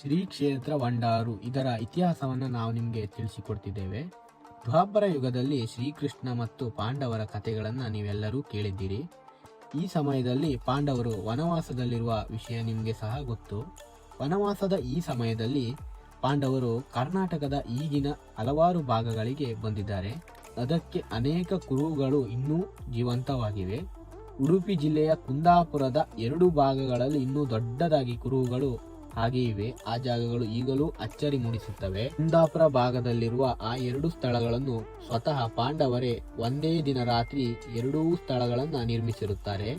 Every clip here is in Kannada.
ಶ್ರೀ ಕ್ಷೇತ್ರ ವಂಡಾರು ಇದರ ಇತಿಹಾಸವನ್ನು ನಾವು ನಿಮಗೆ ತಿಳಿಸಿಕೊಡ್ತಿದ್ದೇವೆ. ದ್ವಾಪರ ಯುಗದಲ್ಲಿ ಶ್ರೀಕೃಷ್ಣ ಮತ್ತು ಪಾಂಡವರ ಕಥೆಗಳನ್ನು ನೀವೆಲ್ಲರೂ ಕೇಳಿದ್ದೀರಿ. ಈ ಸಮಯದಲ್ಲಿ ಪಾಂಡವರು ವನವಾಸದಲ್ಲಿರುವ ವಿಷಯ ನಿಮಗೆ ಸಹ ಗೊತ್ತು. ವನವಾಸದ ಈ ಸಮಯದಲ್ಲಿ ಪಾಂಡವರು ಕರ್ನಾಟಕದ ಈಗಿನ ಹಲವಾರು ಭಾಗಗಳಿಗೆ ಬಂದಿದ್ದಾರೆ. ಅದಕ್ಕೆ ಅನೇಕ ಕುರುಹುಗಳು ಇನ್ನೂ ಜೀವಂತವಾಗಿವೆ. ಉಡುಪಿ ಜಿಲ್ಲೆಯ ಕುಂದಾಪುರದ ಎರಡು ಭಾಗಗಳಲ್ಲಿ ಇನ್ನೂ ದೊಡ್ಡದಾಗಿ ಕುರುಹುಗಳು ಹಾಗೆ ಇವೆ. ಆ ಜಾಗಗಳು ಈಗಲೂ ಅಚ್ಚರಿ ಮೂಡಿಸುತ್ತವೆ. ಕುಂದಾಪುರ ಭಾಗದಲ್ಲಿರುವ ಆ ಎರಡು ಸ್ಥಳಗಳನ್ನು ಸ್ವತಃ ಪಾಂಡವರೇ ಒಂದೇ ದಿನ ರಾತ್ರಿ ಎರಡೂ ಸ್ಥಳಗಳನ್ನು ನಿರ್ಮಿಸಿರುತ್ತಾರೆ.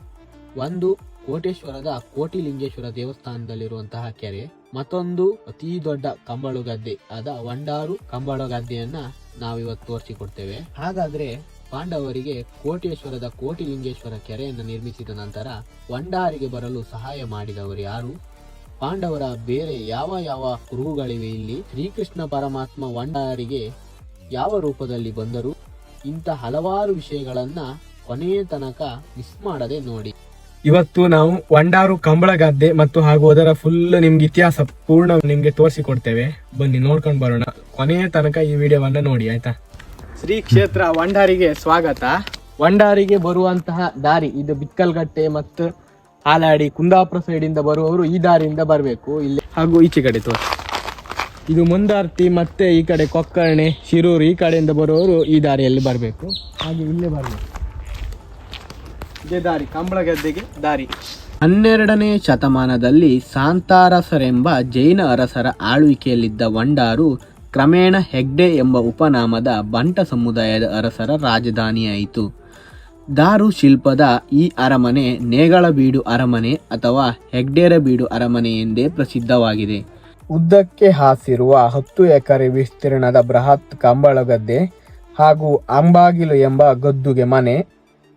ಒಂದು ಕೋಟೇಶ್ವರದ ಕೋಟಿಲಿಂಗೇಶ್ವರ ದೇವಸ್ಥಾನದಲ್ಲಿರುವಂತಹ ಕೆರೆ, ಮತ್ತೊಂದು ಅತಿ ದೊಡ್ಡ ಕಂಬಳು ಗದ್ದೆ ಆದ ವಂಡಾರು ಕಂಬಳ ಗದ್ದೆಯನ್ನ ನಾವಿವತ್ತು ತೋರಿಸಿಕೊಡ್ತೇವೆ. ಹಾಗಾದ್ರೆ ಪಾಂಡವರಿಗೆ ಕೋಟೇಶ್ವರದ ಕೋಟಿಲಿಂಗೇಶ್ವರ ಕೆರೆಯನ್ನು ನಿರ್ಮಿಸಿದ ನಂತರ ವಂಡಾರಿಗೆ ಬರಲು ಸಹಾಯ ಮಾಡಿದವರು ಯಾರು? ಪಾಂಡವರ ಬೇರೆ ಯಾವ ಯಾವ ಕುರುಹುಗಳಿವೆ ಇಲ್ಲಿ? ಶ್ರೀಕೃಷ್ಣ ಪರಮಾತ್ಮ ವಂಡಾರಿಗೆ ಯಾವ ರೂಪದಲ್ಲಿ ಬಂದರು ಇಂಥ ಹಲವಾರು ವಿಷಯಗಳನ್ನ ಕೊನೆಯ ತನಕ ಮಿಸ್ ಮಾಡದೆ ನೋಡಿ. ಇವತ್ತು ನಾವು ವಂಡಾರು ಕಂಬಳ ಗದ್ದೆ ಮತ್ತು ಹಾಗೂ ಅದರ ಫುಲ್ ನಿಮ್ಗೆ ಇತಿಹಾಸ ಪೂರ್ಣ ನಿಮ್ಗೆ ತೋರಿಸಿಕೊಡ್ತೇವೆ. ಬನ್ನಿ ನೋಡ್ಕೊಂಡು ಬರೋಣ. ಕೊನೆಯ ತನಕ ಈ ವಿಡಿಯೋವನ್ನ ನೋಡಿ ಆಯ್ತಾ? ಶ್ರೀ ಕ್ಷೇತ್ರ ವಂಡಾರಿಗೆ ಸ್ವಾಗತ. ವಂಡಾರಿಗೆ ಬರುವಂತಹ ದಾರಿ ಇದು ಬಿಕ್ಕಲ್ಗಟ್ಟೆ ಮತ್ತು ಹಾಲಾಡಿ ಕುಂದಾಪುರ ಇಂದ ಬರುವವರು ಈ ದಾರಿಯಿಂದ ಬರಬೇಕು. ಇಲ್ಲಿ ಹಾಗೂ ಈಚೆ ಕಡೆ ತೋರಿಸಿ. ಇದು ಮುಂದಾರ್ತಿ ಮತ್ತೆ ಈ ಕಡೆ ಕೊಕ್ಕರ್ಣೆ ಶಿರೂರು ಈ ಕಡೆಯಿಂದ ಬರುವವರು ಈ ದಾರಿಯಲ್ಲಿ ಬರಬೇಕು. ಹಾಗೆ ಇಲ್ಲೇ ಬರಬೇಕು. ಇದೇ ದಾರಿ ಕಂಬಳ ಗದ್ದೆಗೆ ದಾರಿ. ಹನ್ನೆರಡನೇ ಶತಮಾನದಲ್ಲಿ ಸಾಂತಾರಸರೆಂಬ ಜೈನ ಅರಸರ ಆಳ್ವಿಕೆಯಲ್ಲಿದ್ದ ವಂಡಾರು ಕ್ರಮೇಣ ಹೆಗ್ಡೆ ಎಂಬ ಉಪನಾಮದ ಬಂಟ ಸಮುದಾಯದ ಅರಸರ ರಾಜಧಾನಿಯಾಯಿತು. ದಾರು ಶಿಲ್ಪದ ಈ ಅರಮನೆ ನೇಗಳಬೀಡು ಅರಮನೆ ಅಥವಾ ಹೆಗ್ಡೇರಬೀಡು ಅರಮನೆ ಎಂದೇ ಪ್ರಸಿದ್ಧವಾಗಿದೆ. ಉದ್ದಕ್ಕೆ ಹಾಸಿರುವ ಹತ್ತು ಎಕರೆ ವಿಸ್ತೀರ್ಣದ ಬೃಹತ್ ಕಂಬಳಗದ್ದೆ ಹಾಗೂ ಅಂಬಾಗಿಲು ಎಂಬ ಗದ್ದುಗೆ ಮನೆ,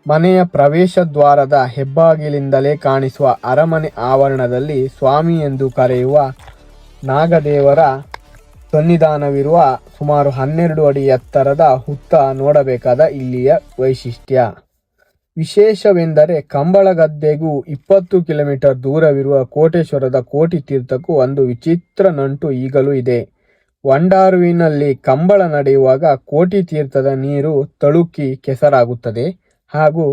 ಮನೆಯ ಪ್ರವೇಶ ದ್ವಾರದ ಹೆಬ್ಬಾಗಿಲಿಂದಲೇ ಕಾಣಿಸುವ ಅರಮನೆ ಆವರಣದಲ್ಲಿ ಸ್ವಾಮಿ ಎಂದು ಕರೆಯುವ ನಾಗದೇವರ ಸನ್ನಿಧಾನವಿರುವ ಸುಮಾರು ಹನ್ನೆರಡು ಅಡಿ ಎತ್ತರದ ಹುತ್ತ ನೋಡಬೇಕಾದ ಇಲ್ಲಿಯ ವೈಶಿಷ್ಟ್ಯ. ವಿಶೇಷವೆಂದರೆ ಕಂಬಳಗದ್ದೆಗೂ ಇಪ್ಪತ್ತು ಕಿಲೋಮೀಟರ್ ದೂರವಿರುವ ಕೋಟೇಶ್ವರದ ಕೋಟಿ ತೀರ್ಥಕ್ಕೂ ಒಂದು ವಿಚಿತ್ರ ನಂಟು ಈಗಲೂ ಇದೆ. ವಂಡಾರುವಿನಲ್ಲಿ ಕಂಬಳ ನಡೆಯುವಾಗ ಕೋಟಿ ತೀರ್ಥದ ನೀರು ತಳುಕಿ ಕೆಸರಾಗುತ್ತದೆ. ಹಾಗೂ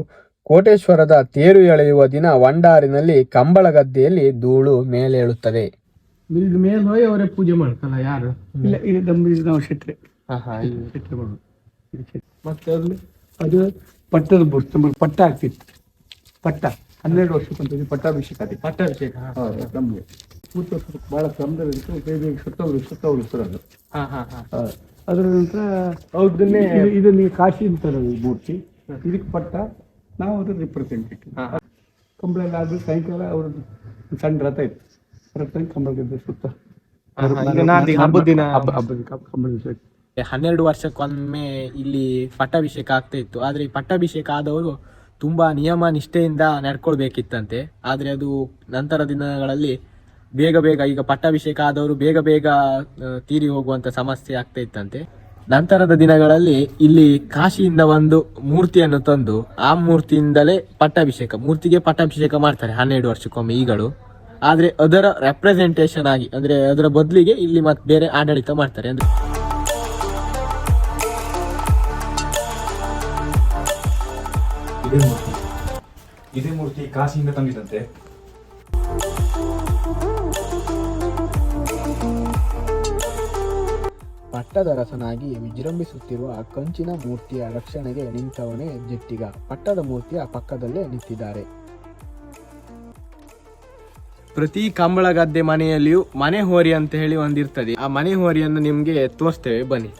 ಕೋಟೇಶ್ವರದ ತೇರು ಎಳೆಯುವ ದಿನ ವಂಡಾರಿನಲ್ಲಿ ಕಂಬಳಗದ್ದೆಯಲ್ಲಿ ಧೂಳು ಮೇಲೇಳುತ್ತದೆ. ಅವರೇ ಪೂಜೆ ಮಾಡ್ಕಲ್ಲ ಯಾರು? ಇಲ್ಲ ಇದು ಮತ್ತೆ ಅದು? ಪಟ್ಟದ ನಮಗೆ ಪಟ್ಟ ಆಗ್ತಿತ್ತು. ಪಟ್ಟ. ಹನ್ನೆರಡು ವರ್ಷಕ್ಕೊಂದು ಪಟ್ಟಾಭಿಷೇಕ ಆದಿತ್ತು ಪಟ್ಟಾಭಿಷೇಕ ಹೌದು ನಮಗೆ. ಮೂವತ್ತು ವರ್ಷ ಬಹಳ ಕ್ರಮದಲ್ಲಿ ಇತ್ತು ಬೇಗ ಸುತ್ತವರು ಸುತ್ತವರು ಅದು. ಹಾ ಹಾ ಹಾ. ಅದರ ನಂತರ ಹೌದನ್ನೇ ಇದು- ನೀವು ಕಾಶಿ ಅಂತಾರೆ ಮೂರ್ತಿ. ಇದಕ್ಕೆ ಪಟ್ಟ. ನಾವು ಅದ್ರ ರಿಪ್ರೆಸೆಂಟೇಟಿವ್ ಹಾ, ಆದ್ರೆ ಸಾಯಂಕಾಲ ಅವ್ರದ್ದು ಸಣ್ಣ ರಥ ಇತ್ತು. ರಥ ಕಂಬಳ ಗದ್ದೆ ಸುತ್ತ. ಹಬ್ಬದ ದಿನ ಹಬ್ಬ ಹಬ್ಬದ ಕಂಬಳ ಹನ್ನೆರಡು ವರ್ಷಕ್ಕೊಮ್ಮೆ ಇಲ್ಲಿ ಪಟ್ಟಾಭಿಷೇಕ ಆಗ್ತಾ ಇತ್ತು. ಆದ್ರೆ ಈ ಪಟ್ಟಾಭಿಷೇಕ ಆದವರು ತುಂಬಾ ನಿಯಮ ನಿಷ್ಠೆಯಿಂದ ನಡ್ಕೊಳ್ಬೇಕಿತ್ತಂತೆ. ಆದ್ರೆ ಅದು ನಂತರ ದಿನಗಳಲ್ಲಿ ಬೇಗ ಬೇಗ ಈಗ ಪಟ್ಟಾಭಿಷೇಕ ಆದವರು ಬೇಗ ಬೇಗ ತೀರಿ ಹೋಗುವಂತ ಸಮಸ್ಯೆ ಆಗ್ತಾ ಇತ್ತಂತೆ. ನಂತರದ ದಿನಗಳಲ್ಲಿ ಇಲ್ಲಿ ಕಾಶಿಯಿಂದ ಒಂದು ಮೂರ್ತಿಯನ್ನು ತಂದು ಆ ಮೂರ್ತಿಯಿಂದಲೇ ಪಟ್ಟಾಭಿಷೇಕ, ಮೂರ್ತಿಗೆ ಪಟ್ಟಾಭಿಷೇಕ ಮಾಡ್ತಾರೆ ಹನ್ನೆರಡು ವರ್ಷಕ್ಕೊಮ್ಮೆ ಈಗಳು ಆದ್ರೆ ಅದರ ರೆಪ್ರೆಸೆಂಟೇಷನ್ ಆಗಿ, ಅಂದ್ರೆ ಅದರ ಬದಲಿಗೆ ಇಲ್ಲಿ ಮತ್ತೆ ಬೇರೆ ಆಡಳಿತ ಮಾಡ್ತಾರೆ. ಅಂದ್ರೆ ಇದೇ ಮೂರ್ತಿ. ಇದೇ ಮೂರ್ತಿ ಕಾಶಿಯಿಂದ ತಂದಿದ್ದಂತೆ. ಪಟ್ಟದರಸನಾಗಿ ವಿಜೃಂಭಿಸುತ್ತಿರುವ ಕಂಚಿನ ಮೂರ್ತಿಯ ರಕ್ಷಣೆಗೆ ನಿಂತವನೇ ಜಟ್ಟಿಗ. ಪಟ್ಟದ ಮೂರ್ತಿಯ ಪಕ್ಕದಲ್ಲೇ ನಿಂತಿದ್ದಾರೆ. ಪ್ರತಿ ಕಂಬಳಗದ್ದೆ ಮನೆಯಲ್ಲಿಯೂ ಮನೆ ಹೋರಿ ಅಂತ ಹೇಳಿ ಒಂದಿರ್ತದೆ. ಆ ಮನೆ ಹೋರಿಯನ್ನು ನಿಮ್ಗೆ ತೋರಿಸ್ತೇವೆ ಬನ್ನಿ.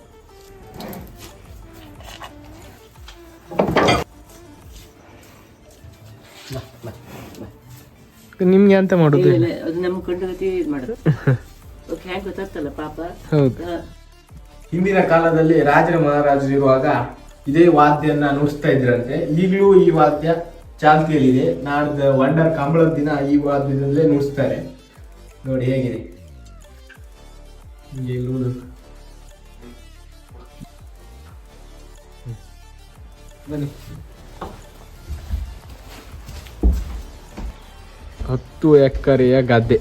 ನಿಮ್ಗೆ ಅಂತ ಮಾಡುದು ಅದು ನಮ್ಮ ಕಂಡುಗತಿ ಇದು ಮಾಡೋದು. ಓಕೆ ಹ್ಯಾಂಗ್ ಗೊತ್ತಾಗ್ತಲ್ಲ ಪಾಪ? ಹೌದು. ಹಿಂದಿನ ಕಾಲದಲ್ಲಿ ರಾಜರ ಮಹಾರಾಜರು ಇರುವಾಗ ಇದೇ ವಾದ್ಯನ್ನ ನುಡಿಸ್ತಾ ಇದ್ರಂತೆ. ಈಗಲೂ ಈ ವಾದ್ಯ ಚಾಲ್ತಿಯಲ್ಲಿದೆ. ನಾಡ್ದ ವಂಡರ್ ಕಂಬಳದ ದಿನ ಈ ವಾದ್ಯದಲ್ಲೇ ನುಡಿಸ್ತಾರೆ. ನೋಡಿ ಹೇಗಿದೆ. ಬನ್ನಿ. ಹತ್ತು ಎಕರೆಯ ಗದ್ದೆ.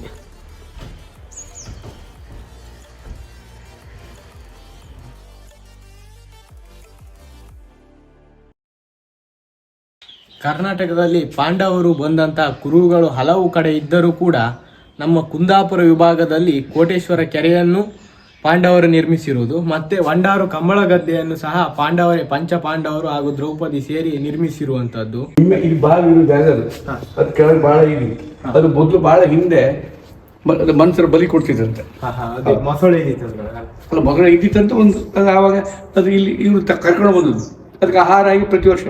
ಕರ್ನಾಟಕದಲ್ಲಿ ಪಾಂಡವರು ಬಂದಂಥ ಕುರುಗಳು ಹಲವು ಕಡೆ ಇದ್ದರೂ ಕೂಡ ನಮ್ಮ ಕುಂದಾಪುರ ವಿಭಾಗದಲ್ಲಿ ಕೋಟೇಶ್ವರ ಕೆರೆಯನ್ನು ಪಾಂಡವರು ನಿರ್ಮಿಸಿರುವುದು. ಮತ್ತೆ ವಂಡಾರು ಕಂಬಳ ಗದ್ದೆಯನ್ನು ಸಹ ಪಾಂಡವರೇ ಪಂಚ ಪಾಂಡವರು ಹಾಗೂ ದ್ರೌಪದಿ ಸೇರಿ ನಿರ್ಮಿಸಿರುವಂತದ್ದು ಅದು ಅದು ಕೆಳಗೆ ಬಹಳ ಇದೆ. ಅದು ಮೊದಲು ಬಹಳ ಹಿಂದೆ ಮನುಷ್ಯರು ಬಲಿ ಕೊಡ್ತಿದ್ರಂತೆ ಮೊಸಳೆ ಅಲ್ಲ ಮಗಳ ಇದ್ದಿತ್ತಂತ ಒಂದು ಅದು ಆವಾಗ ಅದು ಇಲ್ಲಿ ಇವರು ಕರ್ಕೊಂಡು ಬಂದದ್ದು. ಅದಕ್ಕೆ ಆಹಾರ ಆಗಿ ಪ್ರತಿ ವರ್ಷ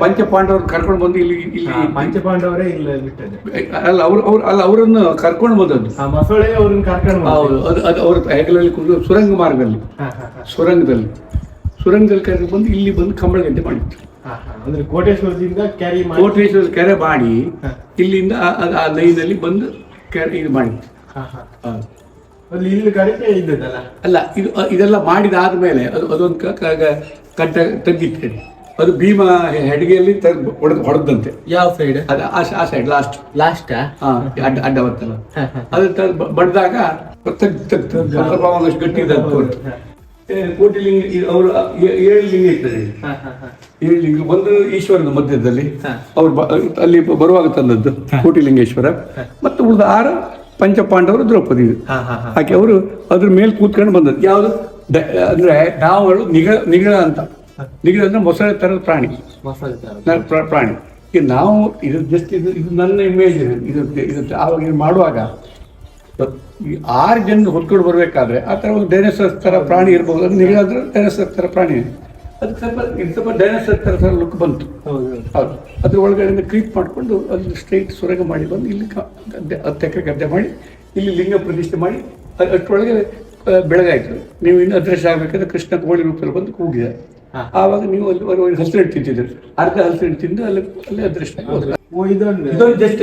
ಪಂಚ ಪಾಂಡವ್ರನ್ನ ಕರ್ಕೊಂಡು ಬಂದು ಇಲ್ಲಿ ಇಲ್ಲಿ ಪಂಚಪಾಂಡವರೇ ಇಲ್ಲ ಬಿಟ್ಟದ್ದು ಅಲ್ಲ ಅವ್ರು ಅವ್ರು ಅಲ್ಲ ಅವರನ್ನು ಕರ್ಕೊಂಡು ಬಂದದ್ದು. ಮೊಸಳೆ ಅವ್ರನ್ನ ಕರ್ಕೊಂಡು ಹೌದು ಅದು ಅದು ಅವ್ರ ಹೆಗಲಲ್ಲಿ ಕುಂದು ಸುರಂಗ ಮಾರ್ಗದಲ್ಲಿ ಸುರಂಗದಲ್ಲಿ. ಸುರಂಗದಲ್ಲಿ ಕರ್ಕೊಂಡು ಬಂದು ಇಲ್ಲಿ ಬಂದು ಕಂಬಳಗಂಟೆ ಮಾಡಿತ್ತು ಅಂದ್ರೆ ಕೋಟೇಶ್ವರದಿಂದ ಕ್ಯಾರಿ ಕೋಟೇಶ್ವರ ಕೆರೆ ಮಾಡಿ ಇಲ್ಲಿಂದ ಆ- ಲೈನಲ್ಲಿ ಬಂದು ಕೆರೆ ಇದು ಮಾಡಿತ್ತು ಹೌದು. ಇಲ್ಲಿ ಕರೆಕ್ಟ್ ಇದ್ದದಲ್ಲ ಅಲ್ಲ ಇದು ಇದೆಲ್ಲ ಮಾಡಿದ ಆದ್ಮೇಲೆ ಅದು ಅದೊಂದು ಕ- ಕ- ಕ- ಕಟ್ಟ ತಗ್ಗಿತ್ತು ಅದು ಭೀಮ ಹೆಡ್ಗೆಯಲ್ಲಿ ಹೊಡೆದು ಹೊಡೆದಂತೆ. ಯಾವ ಸೈಡ್ ಅದು ಆ ಸೈಡ್ ಲಾಸ್ಟ್ ಲಾಸ್ಟ್ ಅಡ್ಡ ಅಡ್ಡ ಬರ್ತಲ್ಲ ಅದು ಬಡ್ದಾಗ ಗಟ್ಟಿ ಇದೆ ಕೋಟಿಲಿಂಗ ಅವರು ಏಳು ಲಿಂಗ ಇರ್ತದೆ. ಏಳು ಲಿಂಗ ಒಂದು ಈಶ್ವರನ ಮಧ್ಯದಲ್ಲಿ ಅವ್ರು ಅಲ್ಲಿ ಬರುವಾಗ ತಂದದ್ದು ಕೋಟಿಲಿಂಗೇಶ್ವರ ಮತ್ತು ಉಳಿದ ಆರ ಪಂಚಪಾಂಡವರು ದ್ರೌಪದಿ. ಹಾಕಿ ಆಕೆ ಅವರು ಅದ್ರ ಮೇಲೆ ಕೂತ್ಕೊಂಡು ಬಂದದ್ದು. ಯಾವುದು? ಅಂದ್ರೆ ನಾವುಗಳು ನಿಗಳ ನಿಗಳ ಅಂತ. ನಿಗಳ ಅಂದ್ರೆ ಮೊಸಳೆ ತರದ ಪ್ರಾಣಿ. ಮೊಸಳೆ ತರ. ಪ್ರಾಣಿ. ಈಗ ನಾವು ಇದು ಜಸ್ಟ್ ಇದು ಇದು ನನ್ನ ಇಮೇಜ್ ಇದು ಇದು ಆವಾಗ ಇದು ಮಾಡುವಾಗ ಈ ಆರು ಜನ ಹೊತ್ಕೊಂಡು ಬರಬೇಕಾದ್ರೆ ಆ ಥರ ಒಂದು ಡೈನೋಸರ್ ಥರ ಪ್ರಾಣಿ ಇರ್ಬೋದು. ಅದು ನಿಗಳಂದ್ರೆ ಡೈನೋಸರ್ ಥರ ಪ್ರಾಣಿ. ಅದಕ್ಕೆ ಸ್ವಲ್ಪ ಇದು ಸ್ವಲ್ಪ ಡೈನೋಸರ್ ಥರ ಥರ ಲುಕ್ ಬಂತು. ಹೌದು. ಅದ್ರ ಒಳಗಡೆಯಿಂದ ಕ್ರೀಪ್ ಮಾಡಿಕೊಂಡು ಅಲ್ಲಿ ಸ್ಟ್ರೈಟ್ ಸುರಗ ಮಾಡಿ ಬಂದು ಇಲ್ಲಿ ಗದ್ದೆ ಹತ್ತು ಎಕರೆ ಗದ್ದೆ ಮಾಡಿ ಇಲ್ಲಿ ಲಿಂಗ ಪ್ರತಿಷ್ಠೆ ಮಾಡಿ ಅಷ್ಟರೊಳಗೆ ಬೆಳಗಾಯಿತು. ನೀವು ಇನ್ನು ಅದೃಶ್ಯ ಆಗಬೇಕಾದ್ರೆ ಕೃಷ್ಣ ಕೋಳಿ ರೂಪದಲ್ಲಿ ಬಂದು ಕೂಗಿದೆ. ಆವಾಗ ನೀವು ಅಲ್ಲಿ ಒಂದು ಹಸಿರು ತಿಂತಿದ್ರಿ. ಅರ್ಧ ಹಸಿರು ತಿಂದು ಅಲ್ಲಿ ಅಲ್ಲಿ ಅದೃಷ್ಟ. ಇದೊಂದು. ಜಸ್ಟ್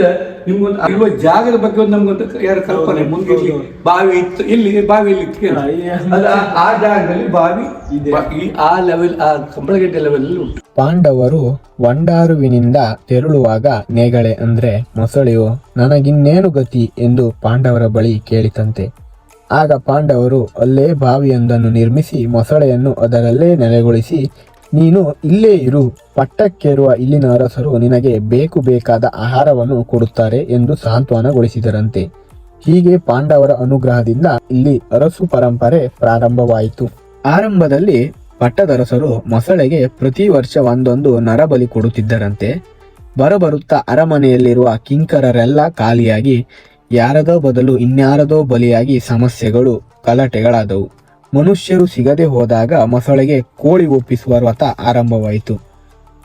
ನಿಮ್ಗೊಂದು ಇರುವ ಜಾಗದ ಬಗ್ಗೆ ಒಂದು ನಮ್ಗೊಂದು ಯಾರ ಕಲ್ಪನೆ ಮುಂದೆ ಇಲ್ಲಿ ಬಾವಿ ಇತ್ತು ಇಲ್ಲಿ ಬಾವಿ ಇಲ್ಲಿ ಅಲ್ಲ. ಆ- ಜಾಗದಲ್ಲಿ ಬಾವಿ ಇದೆ. ಈ ಆ ಲೆವೆಲ್ ಆ ಕಂಬಳಗಡ್ಡೆ ಲೆವೆಲ್ ಅಲ್ಲಿ ಉಂಟು. ಪಾಂಡವರು ವಂಡಾರುವಿನಿಂದ ತೆರಳುವಾಗ ನೇಗಳೆ ಅಂದ್ರೆ ಮೊಸಳೆಯು ನನಗಿನ್ನೇನು ಗತಿ ಎಂದು ಪಾಂಡವರ ಬಳಿ ಕೇಳಿತಂತೆ. ಆಗ ಪಾಂಡವರು ಅಲ್ಲೇ ಬಾವಿಯೊಂದನ್ನು ನಿರ್ಮಿಸಿ ಮೊಸಳೆಯನ್ನು ಅದರಲ್ಲೇ ನೆಲೆಗೊಳಿಸಿ, ನೀನು ಇಲ್ಲೇ ಇರು, ಪಟ್ಟಕ್ಕೇರುವ ಇಲ್ಲಿನ ಅರಸರು ನಿನಗೆ ಬೇಕು ಬೇಕಾದ ಆಹಾರವನ್ನು ಕೊಡುತ್ತಾರೆ ಎಂದು ಸಾಂತ್ವನಗೊಳಿಸಿದರಂತೆ. ಹೀಗೆ ಪಾಂಡವರ ಅನುಗ್ರಹದಿಂದ ಇಲ್ಲಿ ಅರಸು ಪರಂಪರೆ ಪ್ರಾರಂಭವಾಯಿತು. ಆರಂಭದಲ್ಲಿ ಪಟ್ಟದರಸರು ಮೊಸಳೆಗೆ ಪ್ರತಿ ವರ್ಷ ಒಂದೊಂದು ನರಬಲಿ ಕೊಡುತ್ತಿದ್ದರಂತೆ. ಬರಬರುತ್ತಾ ಅರಮನೆಯಲ್ಲಿರುವ ಕಿಂಕರರೆಲ್ಲ ಖಾಲಿಯಾಗಿ ಯಾರದೋ ಬದಲು ಇನ್ಯಾರದೋ ಬಲಿಯಾಗಿ ಸಮಸ್ಯೆಗಳು ಗಲಾಟೆಗಳಾದವು ಮನುಷ್ಯರು ಸಿಗದೆ ಹೋದಾಗ ಮೊಸಳೆಗೆ ಕೋಳಿ ಒಪ್ಪಿಸುವ ವ್ರತ ಆರಂಭವಾಯಿತು.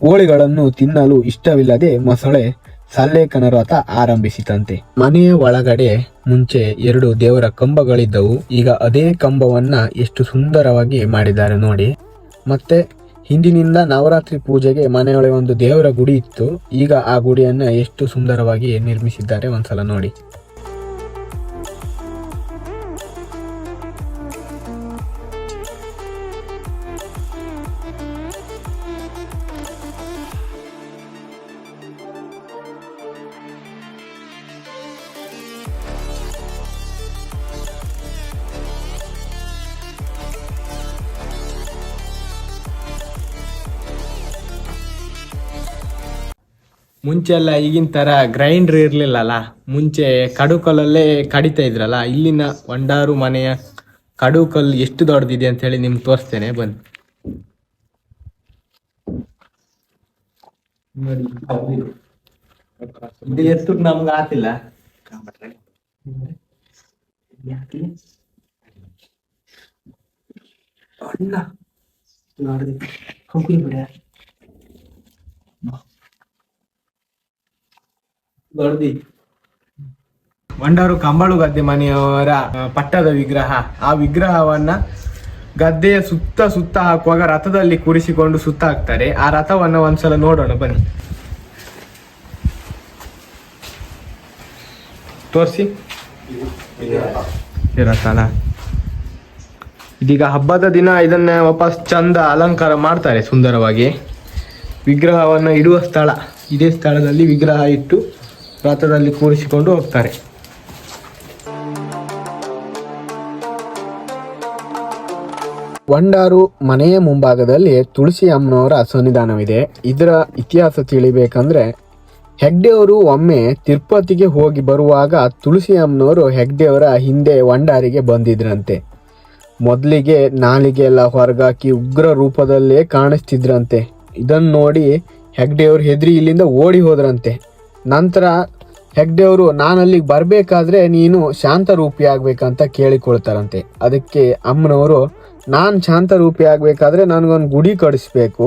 ಕೋಳಿಗಳನ್ನು ತಿನ್ನಲು ಇಷ್ಟವಿಲ್ಲದೆ ಮೊಸಳೆ ಸಲ್ಲೇಖನ ವ್ರತ ಆರಂಭಿಸಿತಂತೆ. ಮನೆಯ ಒಳಗಡೆ ಮುಂಚೆ ಎರಡು ದೇವರ ಕಂಬಗಳಿದ್ದವು. ಈಗ ಅದೇ ಕಂಬವನ್ನ ಎಷ್ಟು ಸುಂದರವಾಗಿ ಮಾಡಿದ್ದಾರೆ ನೋಡಿ. ಮತ್ತೆ ಹಿಂದಿನಿಂದ ನವರಾತ್ರಿ ಪೂಜೆಗೆ ಮನೆಯೊಳಗೆ ಒಂದು ದೇವರ ಗುಡಿ ಇತ್ತು. ಈಗ ಆ ಗುಡಿಯನ್ನ ಎಷ್ಟು ಸುಂದರವಾಗಿ ನಿರ್ಮಿಸಿದ್ದಾರೆ ಒಂದ್ಸಲ ನೋಡಿ. ಮುಂಚೆ ಎಲ್ಲ ಈಗಿನ ತರ ಗ್ರೈಂಡರ್ ಇರ್ಲಿಲ್ಲಲ್ಲ, ಮುಂಚೆ ಕಡುಕಲ್ಲಲ್ಲೇ ಕಡಿತಾ ಇದ್ರಲ್ಲ, ಇಲ್ಲಿನ ವಂಡಾರು ಮನೆಯ ಕಡುಕಲ್ಲು ಎಷ್ಟು ದೊಡ್ಡದಿದೆ ಅಂತ ಹೇಳಿ ನಿಮ್ಗೆ ತೋರಿಸ್ತೇನೆ, ಬನ್ನಿ. ನಮ್ಗೆ ಆತಿಲ್ಲ ವಂಡಾರು ಕಂಬಳು ಗದ್ದೆ ಮನೆಯವರ ಪಟ್ಟದ ವಿಗ್ರಹ. ಆ ವಿಗ್ರಹವನ್ನ ಗದ್ದೆಯ ಸುತ್ತ ಸುತ್ತ ಹಾಕುವಾಗ ರಥದಲ್ಲಿ ಕೂರಿಸಿಕೊಂಡು ಸುತ್ತ ಹಾಕ್ತಾರೆ. ಆ ರಥವನ್ನ ಒಂದ್ಸಲ ನೋಡೋಣ, ಬನ್ನಿ. ತೋರಿಸಿ. ರಥನ. ಇದೀಗ ಹಬ್ಬದ ದಿನ, ಇದನ್ನ ವಾಪಸ್ ಚಂದ ಅಲಂಕಾರ ಮಾಡ್ತಾರೆ ಸುಂದರವಾಗಿ. ವಿಗ್ರಹವನ್ನು ಇಡುವ ಸ್ಥಳ. ಇದೇ ಸ್ಥಳದಲ್ಲಿ ವಿಗ್ರಹ ಇಟ್ಟು ರಥದಲ್ಲಿ ಕೂರಿಸಿಕೊಂಡು ಹೋಗ್ತಾರೆ. ವಂಡಾರು ಮನೆಯ ಮುಂಭಾಗದಲ್ಲಿ ತುಳಸಿ ಅಮ್ಮನವರ ಸನ್ನಿಧಾನವಿದೆ. ಇದರ ಇತಿಹಾಸ ತಿಳಿಬೇಕಂದ್ರೆ, ಹೆಗ್ಡೆಯವರು ಒಮ್ಮೆ ತಿರುಪತಿಗೆ ಹೋಗಿ ಬರುವಾಗ ತುಳಸಿ ಅಮ್ಮನವರು ಹೆಗ್ಡೆಯವರ ಹಿಂದೆ ವಂಡಾರಿಗೆ ಬಂದಿದ್ರಂತೆ. ಮೊದಲಿಗೆ ನಾಲಿಗೆ ಎಲ್ಲ ಹೊರಗಾಕಿ ಉಗ್ರ ರೂಪದಲ್ಲೇ ಕಾಣಿಸ್ತಿದ್ರಂತೆ. ಇದನ್ನು ನೋಡಿ ಹೆಗ್ಡೆಯವರು ಹೆದರಿ ಇಲ್ಲಿಂದ ಓಡಿ ಹೋದ್ರಂತೆ. ನಂತರ ಹೆಗ್ಡೆಯವರು ನಾನು ಅಲ್ಲಿಗೆ ಬರಬೇಕಾದ್ರೆ ನೀನು ಶಾಂತ ರೂಪಿ ಆಗಬೇಕಂತ ಕೇಳಿಕೊಳ್ತಾರಂತೆ. ಅದಕ್ಕೆ ಅಮ್ಮನವರು, ನಾನು ಶಾಂತ ರೂಪಿ ಆಗಬೇಕಾದ್ರೆ ನನಗೊಂದು ಗುಡಿ ಕಟ್ಟಿಸ್ಬೇಕು.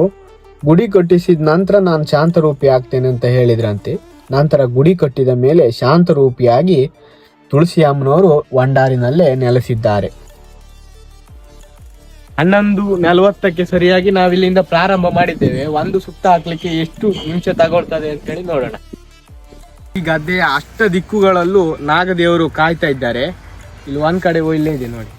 ಗುಡಿ ಕಟ್ಟಿಸಿದ ನಂತರ ನಾನು ಶಾಂತ ರೂಪಿ ಆಗ್ತೇನೆ ಅಂತ ಹೇಳಿದ್ರಂತೆ. ನಂತರ ಗುಡಿ ಕಟ್ಟಿದ ಮೇಲೆ ಶಾಂತ ರೂಪಿಯಾಗಿ ತುಳಸಿ ಅಮ್ಮನವರು ವಂಡಾರಿನಲ್ಲೇ ನೆಲೆಸಿದ್ದಾರೆ. ಹನ್ನೊಂದು ನಲವತ್ತಕ್ಕೆ ಸರಿಯಾಗಿ ನಾವಿಲ್ಲಿಂದ ಪ್ರಾರಂಭ ಮಾಡಿದ್ದೇವೆ. ಒಂದು ಸುತ್ತ ಹಾಕ್ಲಿಕ್ಕೆ ಎಷ್ಟು ನಿಮಿಷ ತಗೊಳ್ತದೆ ಅಂತ ಹೇಳಿ ನೋಡೋಣ. ಈ ಗದ್ದೆಯ ಅಷ್ಟ ದಿಕ್ಕುಗಳಲ್ಲೂ ನಾಗದೇವರು ಕಾಯ್ತಾ ಇದ್ದಾರೆ. ಇಲ್ಲಿ ಒಂದ್ ಕಡೆ ಇಲ್ಲೇ ಇದೆ ನೋಡಿ.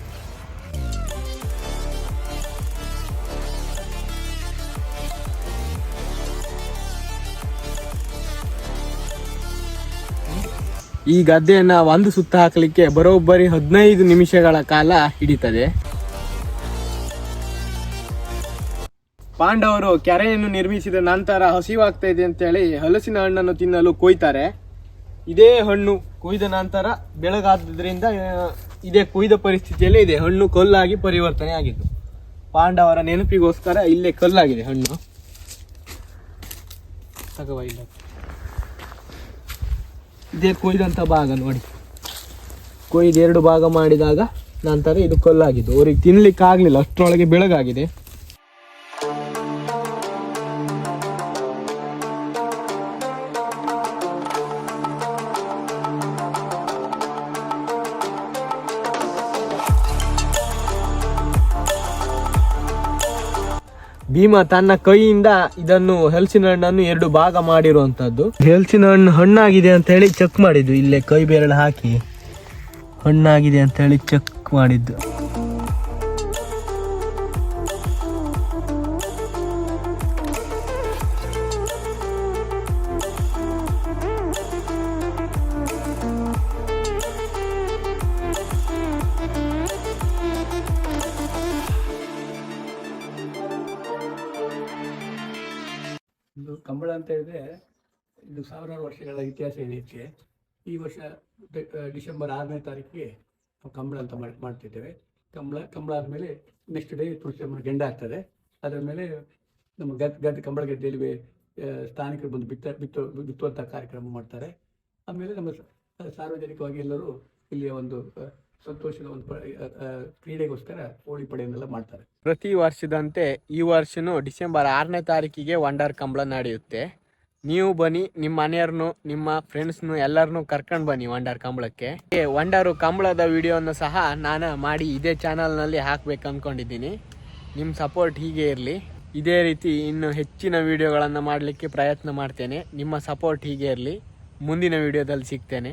ಈ ಗದ್ದೆಯನ್ನ ಒಂದು ಸುತ್ತ ಹಾಕಲಿಕ್ಕೆ ಬರೋಬ್ಬರಿ ಹದಿನೈದು ನಿಮಿಷಗಳ ಕಾಲ ಹಿಡಿತದೆ. ಪಾಂಡವರು ಕೆರೆಯನ್ನು ನಿರ್ಮಿಸಿದ ನಂತರ ಹಸಿವಾಗ್ತಾ ಇದೆ ಅಂತೇಳಿ ಹಲಸಿನ ಹಣ್ಣನ್ನು ತಿನ್ನಲು ಕೊಯ್ತಾರೆ. ಇದೇ ಹಣ್ಣು ಕೊಯ್ದ ನಂತರ ಬೆಳಗಾದ್ರಿಂದ ಇದೇ ಕೊಯ್ದ ಪರಿಸ್ಥಿತಿಯಲ್ಲೇ ಇದೆ ಹಣ್ಣು ಕಲ್ಲಾಗಿ ಪರಿವರ್ತನೆ ಆಗಿದ್ದು. ಪಾಂಡವರ ನೆನಪಿಗೋಸ್ಕರ ಇಲ್ಲೇ ಕಲ್ಲಾಗಿದೆ ಹಣ್ಣು. ತಗವ ಇಲ್ಲ. ಇದೇ ಕೊಯ್ದಂತ ಭಾಗ ನೋಡಿ. ಕೊಯ್ದು ಎರಡು ಭಾಗ ಮಾಡಿದಾಗ ನಂತರ ಇದು ಕಲ್ಲಾಗಿದ್ದು. ಅವ್ರಿಗೆ ತಿನ್ಲಿಕ್ಕೆ ಆಗ್ಲಿಲ್ಲ ಅಷ್ಟರೊಳಗೆ ಬೆಳಗಾಗಿದೆ. ಭೀಮ ತನ್ನ ಕೈಯಿಂದ ಇದನ್ನು ಹೆಲ್ಸಿನ ಹಣ್ಣನ್ನು ಎರಡು ಭಾಗ ಮಾಡಿರುವಂತದ್ದು ಹೆಲ್ಸಿನ ಹಣ್ಣು ಹಣ್ಣಾಗಿದೆ ಅಂತ ಹೇಳಿ ಚೆಕ್ ಮಾಡಿದ್ದು. ಇಲ್ಲೇ ಕೈ ಬೆರಳು ಹಾಕಿ. ಹಣ್ಣಾಗಿದೆ ಅಂತ ಹೇಳಿ ಚೆಕ್ ಮಾಡಿದ್ದು. ಇದು ಕಂಬಳ ಅಂತ ಹೇಳಿದ್ರೆ ಇದು ಸಾವಿರಾರು ವರ್ಷಗಳ ಇತಿಹಾಸ ಇದೆ ಇದಕ್ಕೆ. ಈ ವರ್ಷ ಡಿಸೆಂಬರ್ ಆರನೇ ತಾರೀಕಿಗೆ ನಾವು ಕಂಬಳ ಅಂತ ಮಾಡಿ, ಮಾಡ್ತಿದ್ದೇವೆ. ಕಂಬಳ ಕಂಬಳ ಆದಮೇಲೆ ನೆಕ್ಸ್ಟ್ ಡೇ ತುಳಸಿ ಅಮ್ಮನ ಗೆಂಡ ಆಗ್ತದೆ ಅದರ ಮೇಲೆ ನಮ್ಮ ಗದ್ ಗದ್ದೆ ಕಂಬಳ ಗದ್ದೆಯಲ್ಲಿ ಸ್ಥಾನಿಕರು ಬಂದು ಬಿತ್ತ ಬಿತ್ತು ಬಿತ್ತುವಂಥ ಕಾರ್ಯಕ್ರಮ ಮಾಡ್ತಾರೆ. ಆಮೇಲೆ ನಮ್ಮ ಸಾರ್ವಜನಿಕವಾಗಿ ಎಲ್ಲರೂ ಇಲ್ಲಿಯ ಒಂದು ಸಂತೋಷದ ಒಂದು ಕ್ರೀಡೆಗೋಸ್ಕರ ಹೋಳಿ ಪಡೆಯನ್ನೆಲ್ಲ ಮಾಡ್ತಾರೆ. ಪ್ರತಿ ವರ್ಷದಂತೆ ಈ ವರ್ಷನೂ ಡಿಸೆಂಬರ್ ಆರನೇ ತಾರೀಕಿಗೆ ವಂಡರ್ ಕಂಬಳ ನಡೆಯುತ್ತೆ. ನೀವು ಬನ್ನಿ, ನಿಮ್ಮ ಮನೆಯವ್ರನ್ನು, ನಿಮ್ಮ ಫ್ರೆಂಡ್ಸ್ನು ಎಲ್ಲರನ್ನೂ ಕರ್ಕೊಂಡು ಬನ್ನಿ ವಂಡರ್ ಕಂಬಳಕ್ಕೆ. ವಂಡರ್ ಕಂಬಳದ ವಿಡಿಯೋನ ಸಹ ನಾನು ಮಾಡಿ ಇದೇ ಚಾನಲ್ನಲ್ಲಿ ಹಾಕ್ಬೇಕು ಅಂದ್ಕೊಂಡಿದ್ದೀನಿ ನಿಮ್ಮ ಸಪೋರ್ಟ್ ಹೀಗೆ ಇರಲಿ. ಇದೇ ರೀತಿ ಇನ್ನು ಹೆಚ್ಚಿನ ವಿಡಿಯೋಗಳನ್ನು ಮಾಡಲಿಕ್ಕೆ ಪ್ರಯತ್ನ ಮಾಡ್ತೇನೆ. ನಿಮ್ಮ ಸಪೋರ್ಟ್ ಹೀಗೆ ಇರಲಿ. ಮುಂದಿನ ವಿಡಿಯೋದಲ್ಲಿ ಸಿಗ್ತೇನೆ.